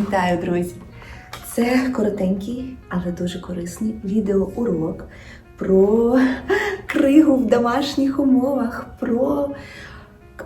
Вітаю, друзі! Це коротенький, але дуже корисний відеоурок про кригу в домашніх умовах, про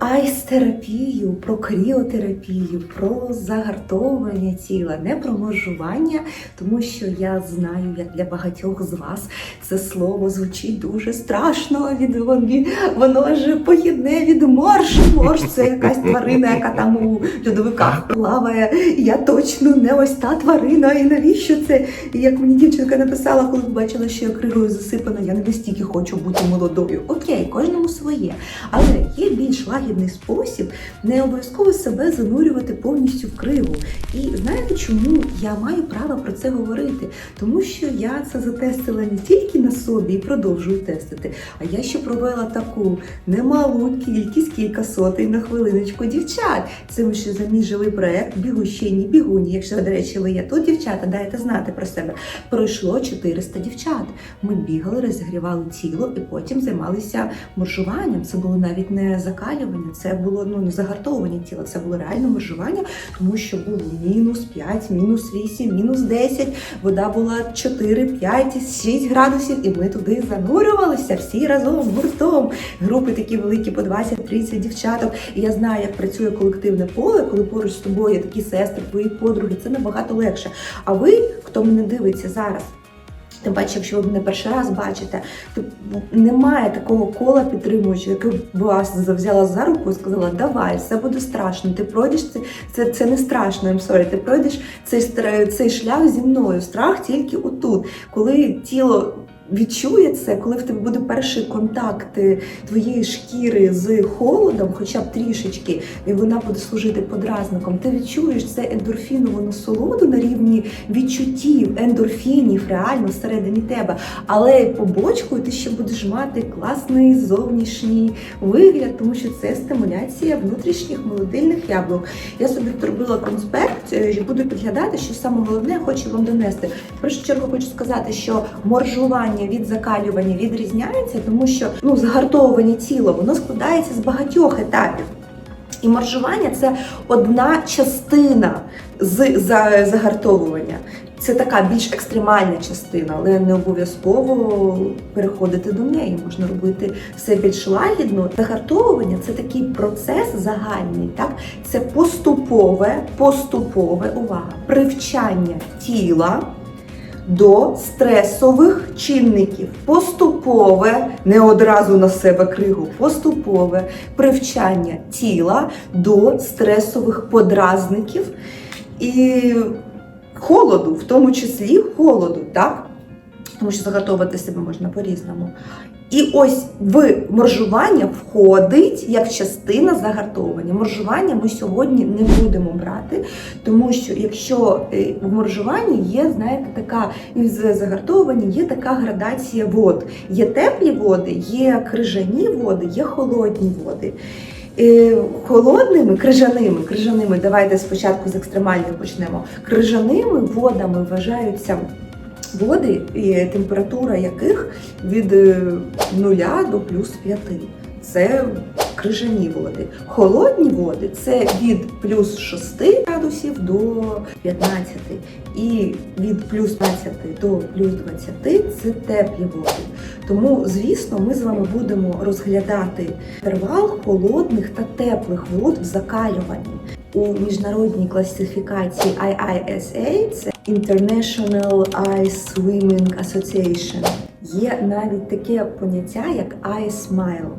айс-терапію, про кріотерапію, про загартовування тіла, не про моржування, тому що я знаю, як для багатьох з вас це слово звучить дуже страшно. Від воно, воно ж похідне від морж. Морж це якась тварина, яка там у льодовиках плаває. Я точно не ось та тварина. І навіщо це? І як мені дівчинка написала, коли побачила, що я кригою засипана, я не настільки хочу бути молодою. Окей, кожному своє. Але є більш лагідний спосіб не обов'язково себе занурювати повністю в кригу. І знаєте, чому я маю право про це говорити? Тому що я це затестила не тільки на собі і продовжую тестити, а я ще провела таку немалу кількість, кілька сотень на хвилиночку дівчат. Це ми ще живий проект бігущені бігуні. Якщо, до речі, ви є тут, дівчата, дайте знати про себе. Пройшло 400 дівчат. Ми бігали, розігрівали тіло і потім займалися моржуванням. Це було навіть не закалювання, це було ну не загартовування тіла, це було реально моржування, тому що було мінус 5, мінус 8, мінус 10, вода була 4, 5, 6 градусів, і ми туди занурювалися всі разом гуртом. Групи такі великі по 20-30 дівчаток. І я знаю, як працює колективне поле, коли поруч з тобою такі сестри, твої подруги. Це набагато легше. А ви, хто мене дивиться зараз? Тим паче, якщо ви мене перший раз бачите, то немає такого кола підтримуючого, яке б вас взяла за руку і сказала, давай, все буде страшно, ти пройдеш це, це, це не страшно, I'm sorry, ти пройдеш цей, цей шлях зі мною. Страх тільки отут, коли тіло. Відчує це, коли в тебе буде перший контакт е, твоєї шкіри з холодом, хоча б трішечки, і вона буде служити подразником. Ти відчуєш це ендорфінову насолоду на рівні відчуттів, ендорфінів реально всередині тебе. Але побочкою ти ще будеш мати класний зовнішній вигляд, тому що це стимуляція внутрішніх молодильних яблук. Я собі зробила конспект е, і буду підглядати, що саме головне хочу вам донести. В першу чергу хочу сказати, що моржування від закалювання відрізняється, тому що ну загартовування тіла воно складається з багатьох етапів. І моржування це одна частина з загартовування. Це така більш екстремальна частина, але не обов'язково переходити до неї. Можна робити все більш лагідно. Загартовування це такий процес загальний, так це поступове, поступове увага, привчання тіла до стресових чинників. Поступове, не одразу на себе кригу, поступове привчання тіла до стресових подразників і холоду, в тому числі холоду, так? Тому що заготовити себе можна по-різному. І ось в моржування входить як частина загартовування. Моржування ми сьогодні не будемо брати, тому що якщо е, в моржуванні є, знаєте, така і в загартовуванні є така градація вод. Є теплі води, є крижані води, є холодні води. Е, Холодними, крижаними, крижаними, давайте спочатку з екстремальних почнемо. Крижаними водами вважаються води, і температура яких від е, 0 до плюс 5. Це крижані води. Холодні води це від плюс 6 градусів до 15. І від плюс 15 до плюс 20 це теплі води. Тому, звісно, ми з вами будемо розглядати інтервал холодних та теплих вод в закалюванні. У міжнародній класифікації IISA, це International Ice Swimming Association, є навіть таке поняття, як Ice Mile.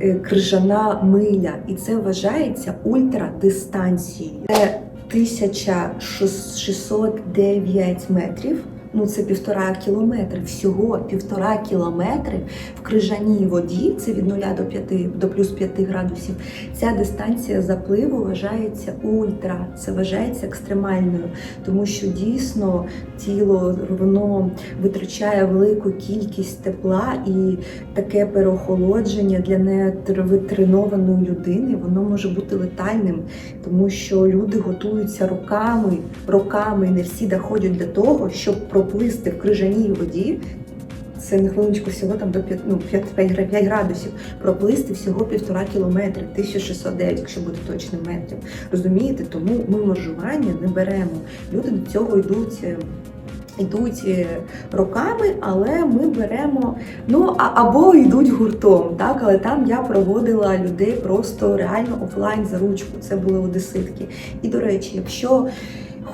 е, Крижана миля, і це вважається ультрадистанцією. Це 1609 метрів. Ну, це півтора кілометри. Всього півтора кілометри в крижаній воді, це від 0 до 5, до плюс 5 градусів. Ця дистанція запливу вважається ультра, це вважається екстремальною, тому що дійсно тіло воно витрачає велику кількість тепла і таке переохолодження для нетренованої людини воно може бути летальним, тому що люди готуються роками, роками, і не всі доходять до того, щоб проплисти в крижаній воді. це на хвилиночку всього там до 5, ну, 5, 5, 5 градусів. Проплисти всього півтора кілометри, 1609, якщо бути точним метрів. Розумієте, тому ми моржування не беремо. Люди до цього йдуть. е, Йдуть е, роками, але ми беремо ну або йдуть гуртом, так але там я проводила людей просто реально офлайн за ручку. Це були одеситки. І до речі, якщо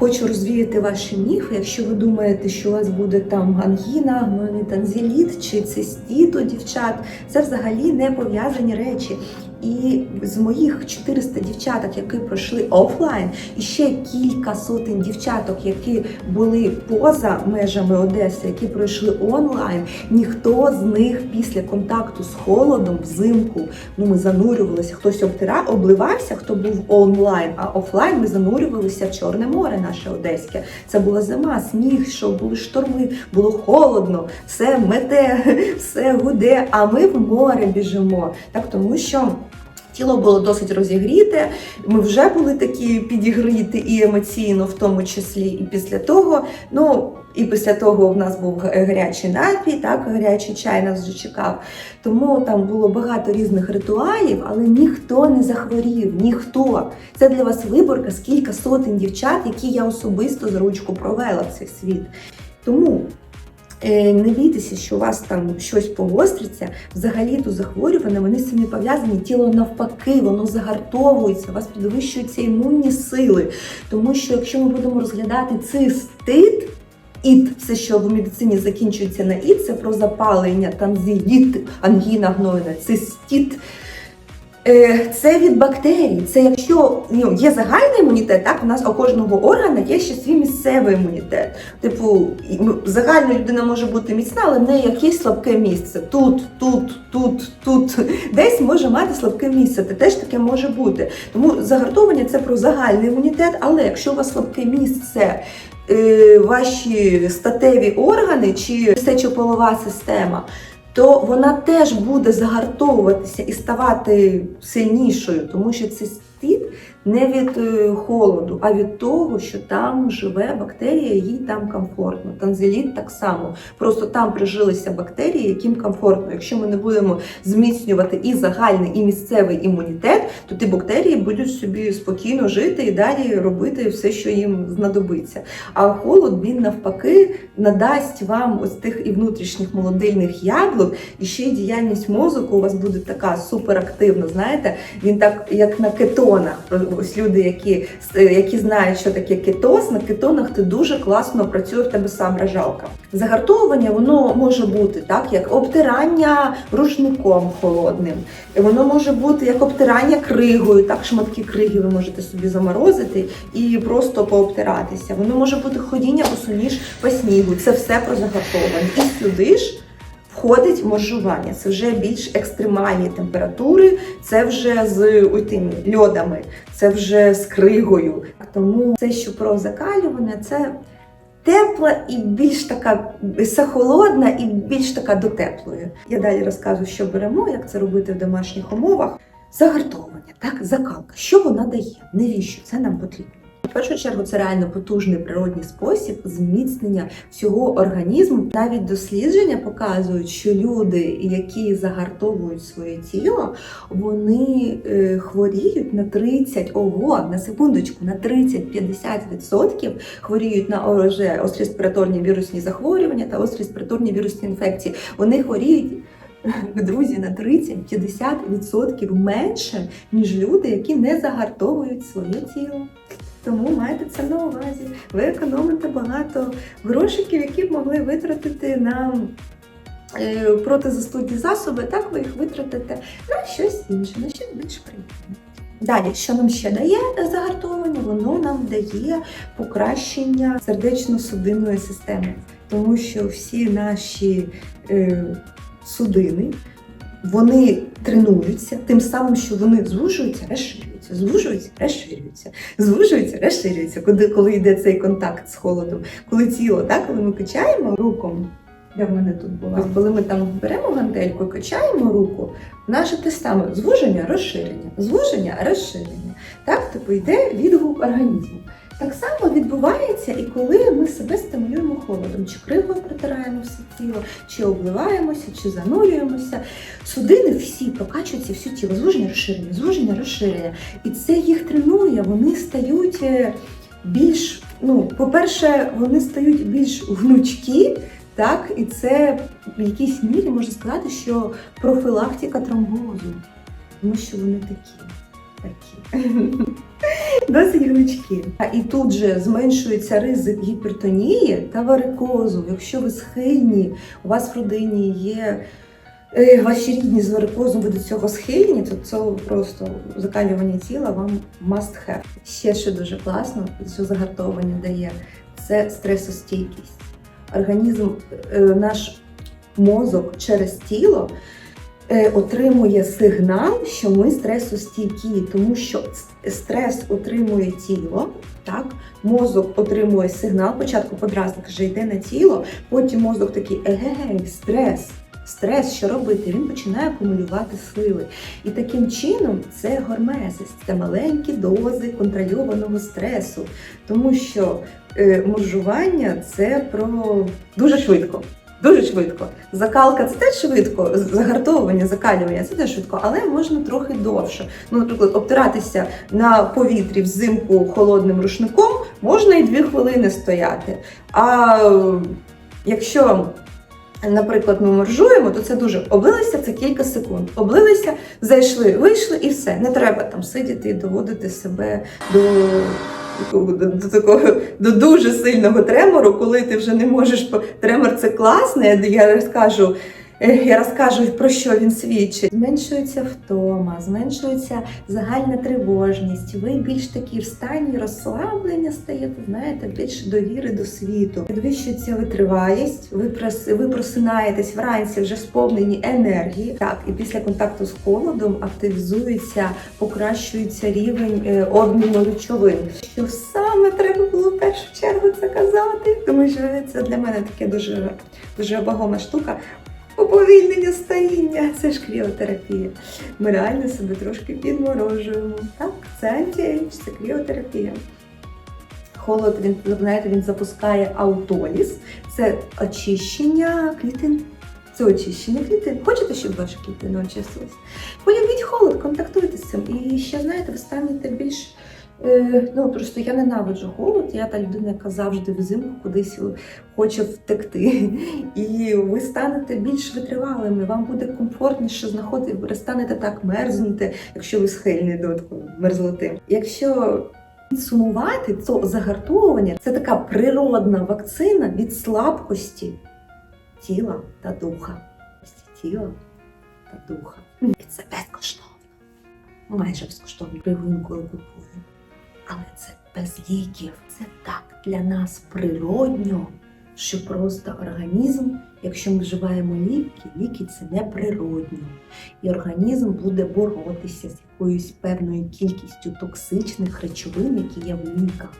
хочу розвіяти ваші міфи, якщо ви думаєте, що у вас буде там гангіна, гнойний танзеліт чи цистіт у дівчат, це взагалі не пов'язані речі. І з моїх 400 дівчаток, які пройшли офлайн, і ще кілька сотень дівчаток, які були поза межами Одеси, які пройшли онлайн, ніхто з них після контакту з холодом взимку, ну ми занурювалися, хтось обтира, обливався, хто був онлайн, а офлайн ми занурювалися в Чорне море наше одеське. Це була зима, сніг, що були шторми, було холодно, все мете, все гуде. А ми в море біжимо. Так тому що. Тіло було досить розігріте, ми вже були такі підігріті і емоційно, в тому числі, і після того. Ну і після того в нас був гарячий напій, так гарячий чай нас вже чекав. Тому там було багато різних ритуалів, але ніхто не захворів, ніхто. Це для вас виборка з кілька сотень дівчат, які я особисто за ручку провела в цей світ. Тому Не бійтеся, що у вас там щось погостриться. Взагалі то захворювання, вони з цим не пов'язані. Тіло навпаки, воно загартовується, у вас підвищуються імунні сили. Тому що якщо ми будемо розглядати цистит, Іт, все, що в медицині закінчується на іт, це про запалення, танзиліт, ангіна гнойна, цистіт. Е, Це від бактерій. Це якщо ну, є загальний імунітет, так у нас у кожного органа є ще свій місцевий імунітет. Типу, ну, загальна людина може бути міцна, але в неї якесь слабке місце. Тут, тут, тут, тут. Десь може мати слабке місце. Це теж таке може бути. Тому загартовування це про загальний імунітет, але якщо у вас слабке місце. е, Ваші статеві органи чи сечополова система, то вона теж буде загартовуватися і ставати сильнішою, тому що цистит не від е, холоду, а від того, що там живе бактерія, їй там комфортно. Танзеліт так само. Просто там прижилися бактерії, яким комфортно. Якщо ми не будемо зміцнювати і загальний, і місцевий імунітет, то ті бактерії будуть собі спокійно жити і далі робити все, що їм знадобиться. А холод він навпаки надасть вам ось тих і внутрішніх молодильних яблук, і ще й діяльність мозку у вас буде така суперактивна. Знаєте, він так як на кетонах. Ось люди, які, які знають, що таке кетоз, на кетонах ти дуже класно працює в тебе саморажалка. Загартовування воно може бути так, як обтирання рушником холодним. Воно може бути як обтирання кригою, так шматки криги ви можете собі заморозити і просто пообтиратися. Воно може бути ходіння босоніж по снігу. Це все про загартовування. І сюди ж входить моржування. Це вже більш екстремальні температури, це вже з тими льодами, це вже з кригою. Тому це, що про закалювання, це тепла і більш така холодна і більш така до теплої. Я далі розкажу, що беремо, як це робити в домашніх умовах. Загартовування, так, закалка. Що вона дає? Навіщо це нам потрібно? В першу чергу це реально потужний природний спосіб зміцнення всього організму. Навіть дослідження показують, що люди, які загартовують своє тіло, вони е, хворіють на 30, ого, на секундочку, на 30-50% хворіють на ОРЖ, респіраторні вірусні захворювання та респіраторні вірусні інфекції. Вони хворіють. Друзі, на 30-50% менше, ніж люди, які не загартовують своє тіло. Тому майте це на увазі. Ви економите багато грошиків, які б могли витратити на е, протизастудні засоби, так ви їх витратите на щось інше, на щось більш приємне. Далі, що нам ще дає загартовування? Воно нам дає покращення сердечно-судинної системи, тому що всі наші е, судини вони тренуються тим самим, що вони звужуються, розширюються, звужуються, розширюється, звужується, розширюється. коли, коли йде цей контакт з холодом, коли тіло, так, коли ми качаємо руком. Де в мене тут була? Коли ми там беремо гантельку качаємо руку, наше те саме звуження, розширення, звуження, розширення. Так, типу йде відгук організму. Так само відбувається і коли ми себе стимулюємо холодом, чи кривою протираємо все тіло, чи обливаємося, чи занурюємося. Судини всі прокачуються всю тіло, звуження розширення, звуження розширення. І це їх тренує, вони стають е, більш, ну, по-перше, вони стають більш гнучкі, так, і це в якійсь мірі можна сказати, що профілактика тромбозу, тому що вони такі. Такі. Досить гнучкі. І тут же зменшується ризик гіпертонії та варикозу. Якщо ви схильні, у вас в родині є е, ваші рідні з варикозом, ви до цього схильні, то це просто закалювання тіла вам must have. Ще що дуже класно, що загартовування дає, це стресостійкість. Організм, е, наш мозок через тіло отримує сигнал, що ми стресостійкі, тому що стрес отримує тіло, так? мозок отримує сигнал, спочатку подразник вже йде на тіло, потім мозок такий егегей, стрес. Стрес, що робити? Він починає акумулювати сили. І таким чином це гормезис, це маленькі дози контрольованого стресу. Тому що е, моржування це про дуже швидко. Дуже швидко. Закалка це теж швидко, загартовування, закалювання це теж швидко, але можна трохи довше. Ну, наприклад, обтиратися на повітрі взимку холодним рушником можна і дві хвилини стояти. А якщо, наприклад, ми моржуємо, то це дуже облилися це кілька секунд. Облилися, зайшли, вийшли і все. Не треба там сидіти і доводити себе до. До, до такого до дуже сильного тремору, коли ти вже не можеш тремор це класне. Я розкажу. Е, Я розкажу про що він свідчить. Зменшується втома, зменшується загальна тривожність. Ви більш такі в стані розслаблення стаєте, знаєте, більше довіри до світу. Підвищується витривалість, ви ви просинаєтесь вранці вже сповнені енергії. Так, і після контакту з холодом активізується, покращується рівень е, обміну речовин. Що саме треба було в першу чергу це казати, тому що це для мене таке дуже, дуже вагома штука. Уповільнення старіння це ж кріотерапія. Ми реально себе трошки підморожуємо. Так, це антіейдж, це кріотерапія. Холод, він, знаєте, він запускає аутоліз, це очищення клітин. Це очищення клітин. Хочете, щоб ваші клітини очистились? Полюбіть холод, контактуйте з цим. І ще, знаєте, ви станете більш. Е, ну, просто я ненавиджу холод, я та людина, яка завжди взимку кудись хоче втекти. І ви станете більш витривалими, вам буде комфортніше знаходити, ви перестанете так мерзнути, якщо ви схильні до такої мерзлоти. Якщо підсумувати, то загартовування це така природна вакцина від слабкості тіла та духа. Тіла та духа. І це безкоштовно. Майже безкоштовно. Інколи купую. Але це без ліків. Це так для нас природньо, що просто організм, якщо ми вживаємо ліки, ліки це не природньо. І організм буде боротися з якоюсь певною кількістю токсичних речовин, які є в ліках.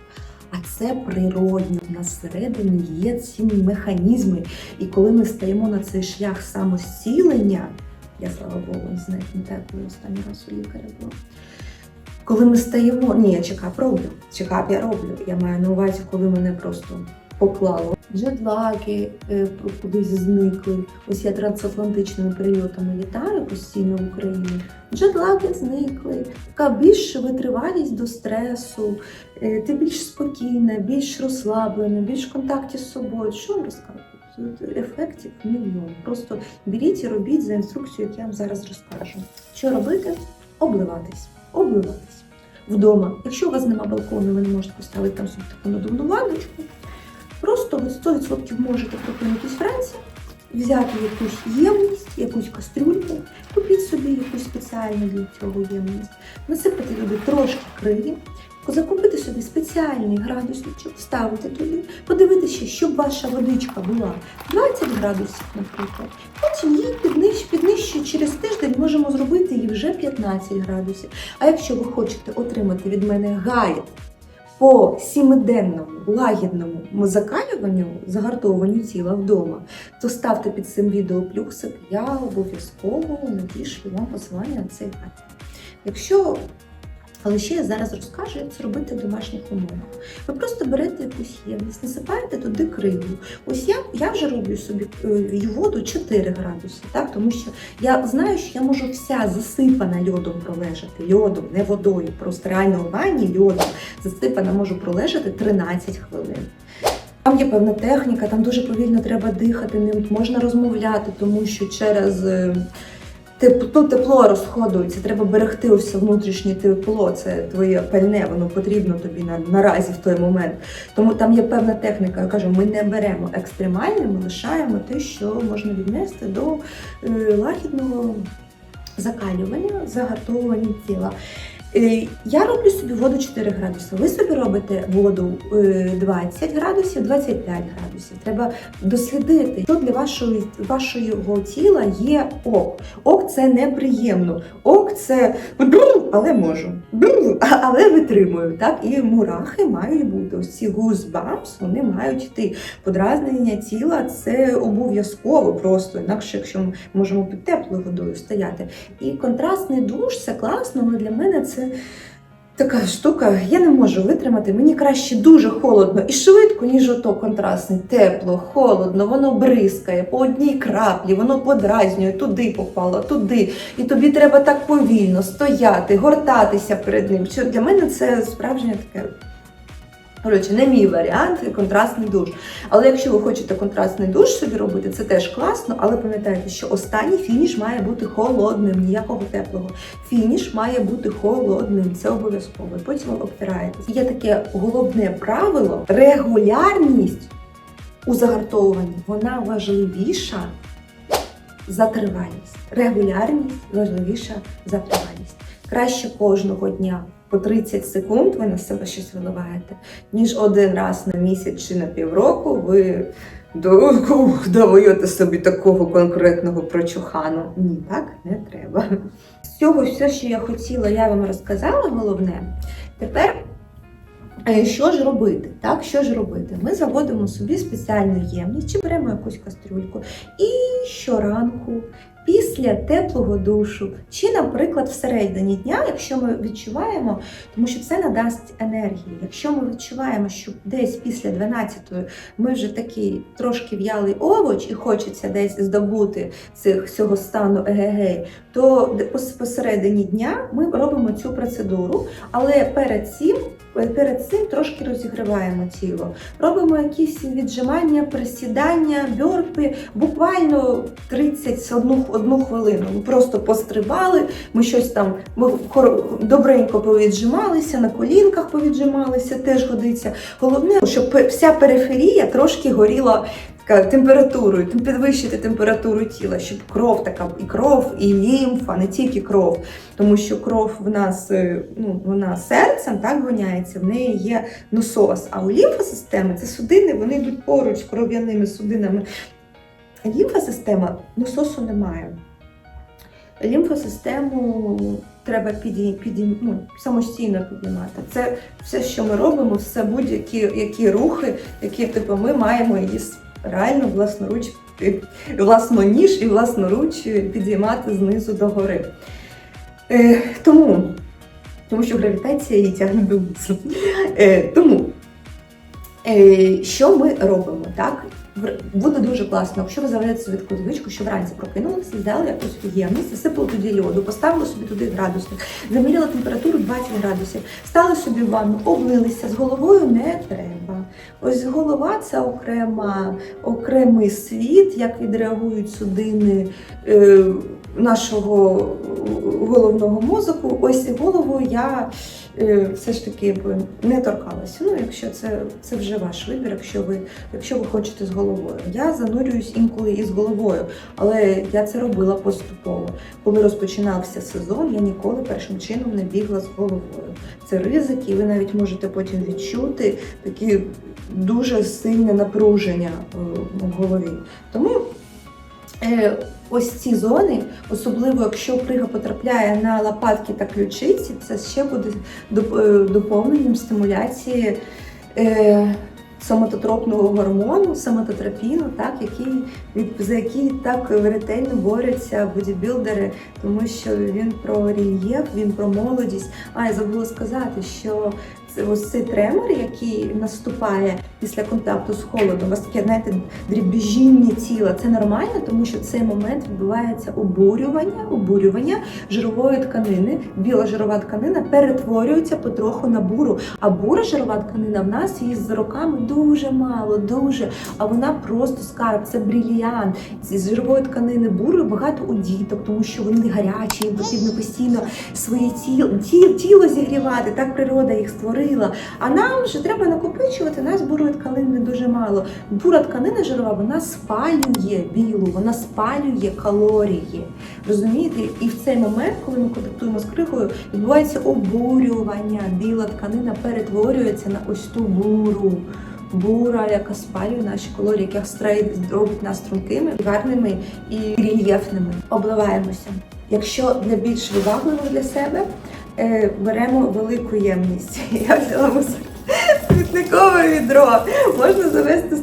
А це природньо. У нас всередині є ці механізми. І коли ми стаємо на цей шлях самозцілення, я слава Богу, не знаю, не так, останній раз у лікаря була. Коли ми стаємо, ні, я чекап роблю. Чекап я роблю. Я маю на увазі, коли мене просто поклало. Джетлаги е, кудись зникли. Ось я трансатлантичними перельотами літаю постійно в Україні. Джетлаги зникли. Така більш витривалість до стресу, е, ти більш спокійна, більш розслаблена, більш в контакті з собою. Що вам розказувати? Тут Ефектів мільйон. Просто беріть і робіть за інструкцією, як я вам зараз розкажу. Що робити? Обливатись. Обливатись. Вдома. Якщо у вас нема балкону, ви не можете поставити там собі таку надувну ванночку. Просто ви 100% можете прокинутись вранці, взяти якусь ємність, якусь кастрюльку, купіть собі якусь спеціальну для цього ємність, насипати туди трошки криги, закупити собі спеціальний градусничок, вставити туди, подивитися, щоб ваша водичка була 20 градусів, наприклад. Потім її піднищ, через тиждень можемо зробити її вже 15 градусів. А якщо ви хочете отримати від мене гайд по сімиденному лагідному закалюванню, загартовуванню тіла вдома, то ставте під цим відео плюсик, я обов'язково надішлю вам посилання на цей гайд. Якщо Але ще я зараз розкажу, як це робити в домашніх умовах. Ви просто берете якусь ємність, насипаєте туди криву. Ось я, я вже роблю собі е, воду 4 градуси, так? тому що я знаю, що я можу вся засипана льодом пролежати. Льодом, не водою, просто реально в ванні льодом засипана можу пролежати 13 хвилин. Там є певна техніка, там дуже повільно треба дихати, не можна розмовляти, тому що через ну, тепло розходується, треба берегти ось внутрішнє тепло, це твоє пальне, воно потрібно тобі на, наразі в той момент. Тому там є певна техніка. Я кажу, ми не беремо екстремальне, ми лишаємо те, що можна віднести до е, лагідного закалювання, загартовування тіла. Е, Я роблю собі воду 4 градуси. Ви собі робите воду е, 20 градусів, 25 градусів. Треба дослідити, що для вашої, вашого тіла є ок. Ок це неприємно. Ок це але можу. Але витримую. Так? І мурахи мають бути. Ось ці гузбамс, вони мають йти. Подразнення тіла це обов'язково просто. Інакше, якщо ми можемо під теплою водою стояти. І контрастний душ це класно, але для мене це така штука. Я не можу витримати. Мені краще дуже холодно і швидко, ніж ото контрастне. Тепло, холодно, воно бризкає по одній краплі, воно подразнює, туди попало, туди. І тобі треба так повільно стояти, гортатися перед ним. Що Для мене це справжнє таке. Коротше, не мій варіант контрастний душ. Але якщо ви хочете контрастний душ собі робити, це теж класно, але пам'ятайте, що останній фініш має бути холодним, ніякого теплого. Фініш має бути холодним, це обов'язково. Потім ви обтираєтесь. Є таке головне правило: регулярність у загартовуванні вона важливіша за тривалість. Регулярність важливіша за тривалість. Краще кожного дня по 30 секунд ви на себе щось виливаєте, ніж один раз на місяць чи на півроку ви даваєте собі такого конкретного прочухану. Ні, так не треба. З цього все, що я хотіла, я вам розказала головне. Тепер. Що ж робити? Так, що ж робити? Ми заводимо собі спеціальну ємність чи беремо якусь кастрюльку і щоранку після теплого душу, чи, наприклад, всередині дня, якщо ми відчуваємо, тому що це надасть енергії. Якщо ми відчуваємо, що десь після 12-ї ми вже такий трошки в'ялий овоч і хочеться десь здобути цих цього стану егегей, то посередині дня ми робимо цю процедуру, але перед цим. Перед цим трошки розігріваємо тіло, робимо якісь віджимання, присідання, бьорпи, буквально 31 одну хвилину. Ми просто пострибали, ми щось там ми добренько повіджималися, на колінках повіджималися, теж годиться. Головне, щоб вся периферія трошки горіла температурою, підвищити температуру тіла, щоб кров така, і кров, і лімфа, не тільки кров, тому що кров в нас е, ну, вона серцем так гоняється, в неї є насос. А у лімфосистеми це судини, вони йдуть поруч з кров'яними судинами. Лімфосистема насосу немає. Лімфосистему треба піді, піді, ну, самостійно піднімати. Це все, що ми робимо, все будь-які які рухи, які типу, ми маємо її реально власноруч, власно власноніж і власноруч підіймати знизу до гори. Е, тому, тому що гравітація її тягне до Е, тому, е, що ми робимо? Так? Буде дуже класно, якщо ви заведете собі таку звичку, що вранці прокинулися, взяли якусь уємність, засипали туди льоду, поставили собі туди градусник, заміряли температуру 20 градусів, стали собі в ванну, облилися, з головою не треба. Ось голова це окрема, окремий світ, як відреагують судини е, нашого головного мозку. Ось голову я е, все ж таки б не торкалася. Ну, якщо це, це вже ваш вибір, якщо ви, якщо ви хочете з головою. Я занурююсь інколи і з головою, але я це робила поступово. Коли розпочинався сезон, я ніколи першим чином не бігла з головою. Це ризик, і ви навіть можете потім відчути такі дуже сильне напруження е, в голові. Тому ось ці зони, особливо якщо крига потрапляє на лопатки та ключиці, це ще буде е, доповненням стимуляції е, соматотропного гормону, соматотропіну, так, який, за який так ретельно борються бодібілдери, тому що він про рельєф, він про молодість. А я забула сказати, що ось цей тремор, який наступає після контакту з холодом, у вас таке, знаєте, дрібіжіння тіла. Це нормально, тому що в цей момент відбувається обурювання, обурювання жирової тканини. Біла жирова тканина перетворюється потроху на буру. А бура жирова тканина в нас її з роками дуже мало, дуже. А вона просто скарб, це бріліант. З жирової тканини бурою багато у діток, тому що вони гарячі, їм потрібно постійно своє тіло, тіло, зігрівати. Так природа їх створила. А нам же треба накопичувати. Нас бурої тканини дуже мало. Бура тканина жирова, вона спалює білу, вона спалює калорії. Розумієте? І в цей момент, коли ми контактуємо з кригою, відбувається обурювання. Біла тканина перетворюється на ось ту буру. Бура, яка спалює наші калорії, яка робить нас стрункими, гарними і рельєфними. Обливаємося. Якщо для більш вибагливих для себе, е, беремо велику ємність. Я взяла смітникове відро. Можна завести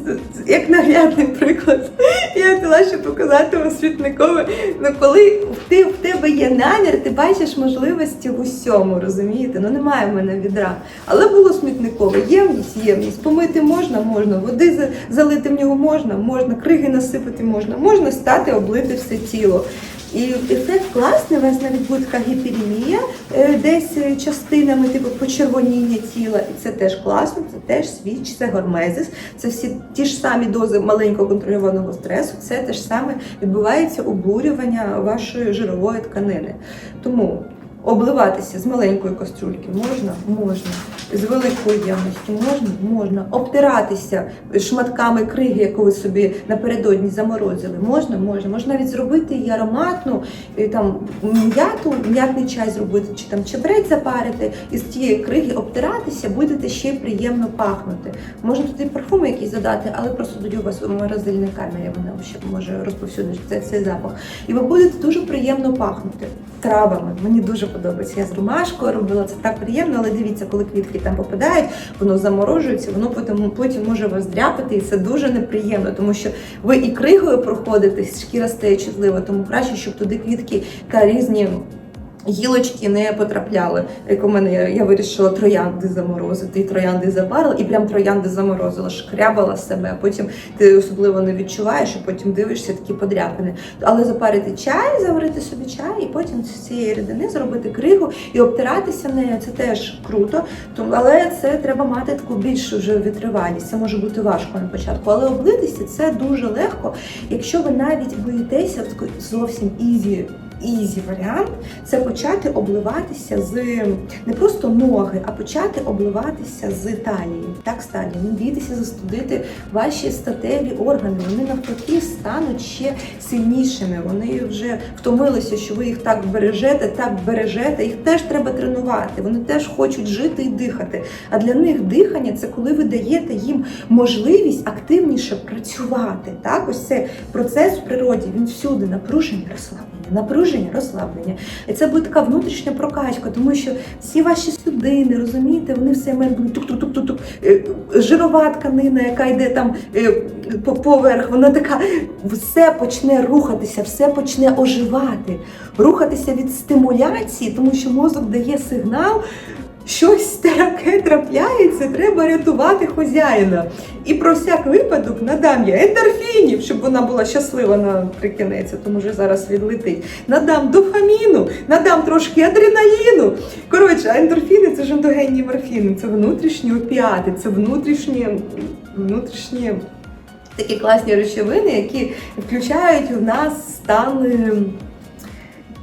як наглядний приклад. Я хотіла ще показати вам смітникове. Ну коли ти в тебе є намір, ти бачиш можливості в усьому, розумієте? Ну немає в мене відра. Але було смітникове. Ємність, ємність. Помити можна, можна, води залити в нього можна, можна, криги насипати можна, можна стати, облити все тіло. І ефект класний, у вас навіть буде така гіперемія, е, десь е, частинами, типу почервоніння тіла. І це теж класно, це теж свіч, це гормезис, це всі ті ж самі дози маленького контрольованого стресу, це те ж саме відбувається обурювання вашої жирової тканини. Тому обливатися з маленької кастрюльки можна? Можна. З великої ємності можна? Можна. Обтиратися шматками криги, яку ви собі напередодні заморозили. Можна? Можна. Можна навіть зробити її ароматну, і там м'яту, м'ятний чай зробити, чи там чебрець запарити, і з тієї криги обтиратися, будете ще приємно пахнути. Можна туди парфуми якісь задати, але просто тоді у вас у морозильній камері вона ще може розповсюдити цей запах. І ви будете дуже приємно пахнути травами. Мені дуже подобається. Я з ромашкою робила це так приємно, але дивіться, коли квітки там попадають, воно заморожується, воно потім, потім може вас дряпати, і це дуже неприємно, тому що ви і кригою проходите, шкіра стає чутлива, тому краще, щоб туди квітки та різні. Гілочки не потрапляли. Як у мене я, вирішила троянди заморозити, і троянди запарила, і прям троянди заморозила, шкрябала себе. Потім ти особливо не відчуваєш, а потім дивишся такі подряпини. Але запарити чай, заварити собі чай, і потім з цієї рідини зробити кригу і обтиратися нею. Це теж круто. Тому, але це треба мати таку більшу вже витривалість. Це може бути важко на початку. Але облитися це дуже легко. Якщо ви навіть боїтеся зовсім ізі. Ізі варіант це почати обливатися з не просто ноги, а почати обливатися з талії. Так, з талії. Не бійтеся застудити ваші статеві органи. Вони навпаки стануть ще сильнішими. Вони вже втомилися, що ви їх так бережете, так бережете. Їх теж треба тренувати. Вони теж хочуть жити і дихати. А для них дихання це коли ви даєте їм можливість активніше працювати. Так, ось це процес в природі. Він всюди напруження, розслаблення напруження, розслаблення. І це буде така внутрішня прокачка, тому що всі ваші судини, розумієте, вони все мають будуть тук-тук-тук-тук. Е, Жирова тканина, яка йде там е, по- поверх, вона така все почне рухатися, все почне оживати, рухатися від стимуляції, тому що мозок дає сигнал. Щось таке трапляється, треба рятувати хазяїна. І про всяк випадок надам я ендорфінів, щоб вона була щаслива на прикінець, тому вже зараз відлетить. Надам дофаміну, надам трошки адреналіну. Коротше, ендорфіни це ж ендогенні морфіни, це внутрішні опіати, це внутрішні, внутрішні такі класні речовини, які включають у нас стан.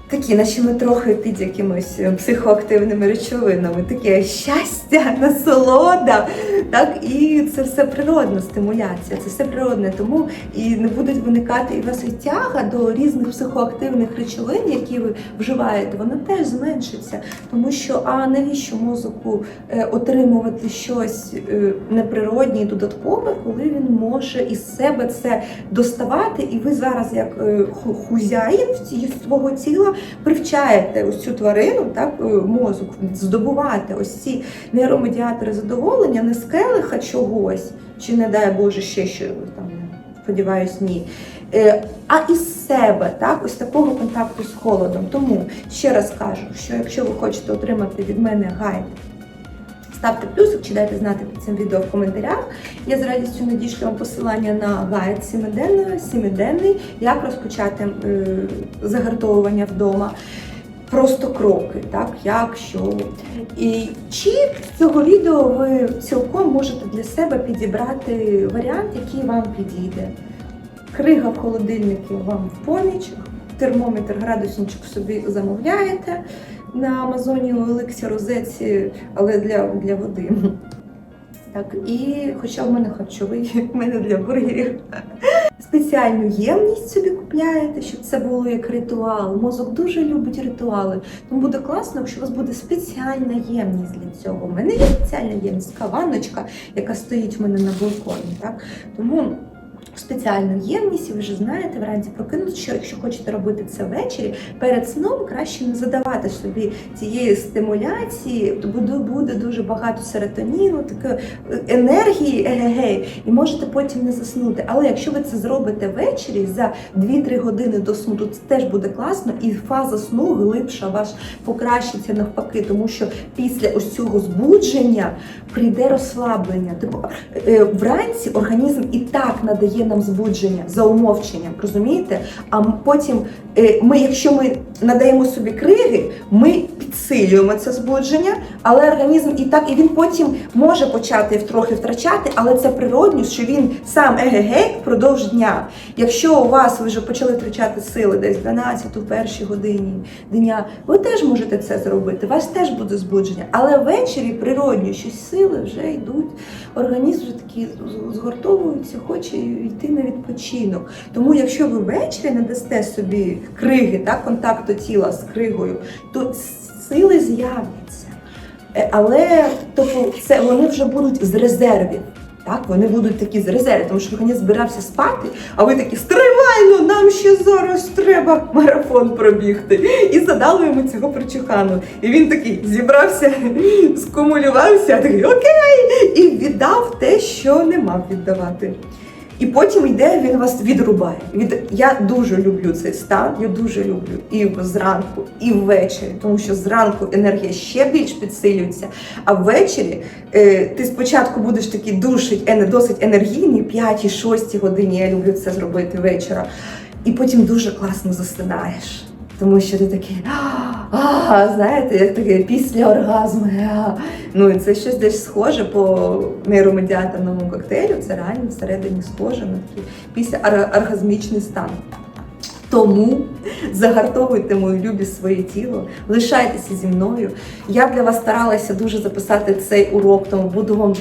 Такі, наче ми трохи під якимось е, психоактивними речовинами, таке щастя, насолода, так і це все природна стимуляція, це все природне. Тому і не будуть виникати і вас і тяга до різних психоактивних речовин, які ви вживаєте, вона теж зменшиться. Тому що а навіщо мозоку е, отримувати щось е, неприроднє і додаткове, коли він може із себе це доставати, і ви зараз, як хузяїн свого тіла, привчаєте ось цю тварину, так е, мозок здобувати ось ці нейромедіатори задоволення, не з келиха чогось. чи не дай Боже ще що там, сподіваюсь, ні. Е, А із себе, так, ось такого контакту з холодом. Тому ще раз кажу, що якщо ви хочете отримати від мене гайд, ставте плюсик чи дайте знати під цим відео в коментарях. Я з радістю надішлю вам посилання на гайд сімиденний, сімиденний, як розпочати е, загартовування вдома. Просто кроки, так, як, що. І чи з цього відео ви цілком можете для себе підібрати варіант, який вам підійде. Крига в холодильнику вам в поміч, термометр, градусничок собі замовляєте на Амазоні у Еликсі Розеці, але для, для води. Так, і хоча в мене харчовий, в мене для бургерів. Спеціальну ємність собі купляєте, щоб це було як ритуал. Мозок дуже любить ритуали. Тому буде класно, якщо у вас буде спеціальна ємність для цього. У мене є спеціальна ємність, така ванночка, яка стоїть в мене на балконі. Так? Тому спеціальну ємність, і ви вже знаєте, вранці прокинути, що якщо хочете робити це ввечері, перед сном краще не задавати собі цієї стимуляції, то буде, дуже багато серотоніну, такої енергії, егегей, і можете потім не заснути. Але якщо ви це зробите ввечері за 2-3 години до сну, то це теж буде класно, і фаза сну глибша ваш покращиться навпаки, тому що після ось цього збудження прийде розслаблення. Е, вранці організм і так надає нам збудження за умовченням, розумієте? А потім е, ми, якщо ми надаємо собі криги, ми підсилюємо це збудження, але організм і так, і він потім може почати трохи втрачати, але це природньо, що він сам егегей впродовж дня. Якщо у вас ви вже почали втрачати сили десь 12 у першій годині дня, ви теж можете це зробити. У вас теж буде збудження, але ввечері природньо щось сили вже йдуть. Організм вже такий з- згортовується, хоче йти на відпочинок. Тому, якщо ви ввечері не дасте собі криги, так, контакту тіла з кригою, то сили з'являться. Е, Але тобто, це вони вже будуть з резервів. Так, вони будуть такі з резервів, тому що організм збирався спати, а ви такі стривай, ну нам ще зараз треба марафон пробігти. І задали йому цього причухану. І він такий зібрався, скумулювався, такий окей, і віддав те, що не мав віддавати. І потім йде, він вас відрубає. Від я дуже люблю цей стан. Я дуже люблю і зранку, і ввечері, тому що зранку енергія ще більш підсилюється. А ввечері е, ти спочатку будеш такий душить, досить енергійний, 5-6 годині. Я люблю це зробити вечора. І потім дуже класно засинаєш. Тому що ти такий, а, знаєте, як таке після оргазму. а». Ну і це щось десь схоже по нейромедіаторному коктейлю. Це реально всередині схоже на такий після оргазмічний стан. Тому загартовуйте мої любі своє тіло, лишайтеся зі мною. Я для вас старалася дуже записати цей урок, тому буду вам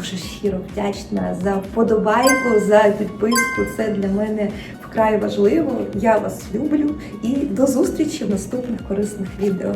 дуже щиро вдячна за вподобайку, за підписку. Це для мене вкрай важливо. Я вас люблю і до зустрічі в наступних корисних відео.